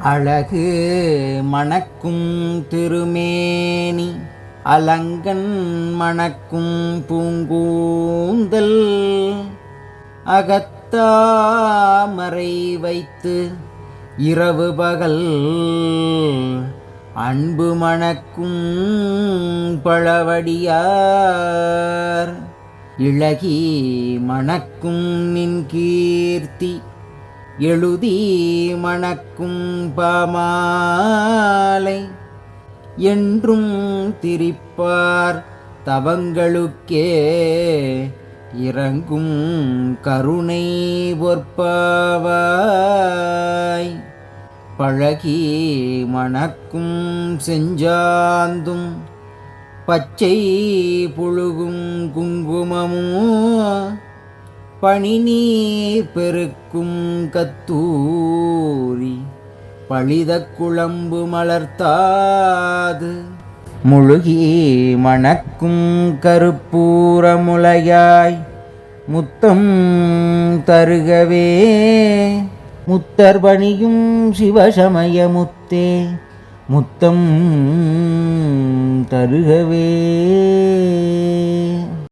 அழகு மணக்கும் திருமேனி அலங்கன் மணக்கும் பூங்கூந்தல் அகத்தாமரை வைத்து இரவு பகல் அன்பு மணக்கும் பழவடியார். இழகி மணக்கும் நின் கீர்த்தி எழுதி மணக்கும் பாமாலை என்றும் திரிப்பார் தவங்களுக்கே இறங்கும் கருணை ஒற்பாவாய் பழகி மணக்கும் செஞ்சாந்தும் பச்சை புழுகும் குங்குமமும் பனிநீர் பெருக்கும் கத்தூரி பழித குழம்பு மலர்த்தாது. முழுகி மணக்கும் கருப்பூர முளையாய் முத்தம் தருகவே. முத்தர் பணியும் சிவசமய முத்தே முத்தம் தருகவே.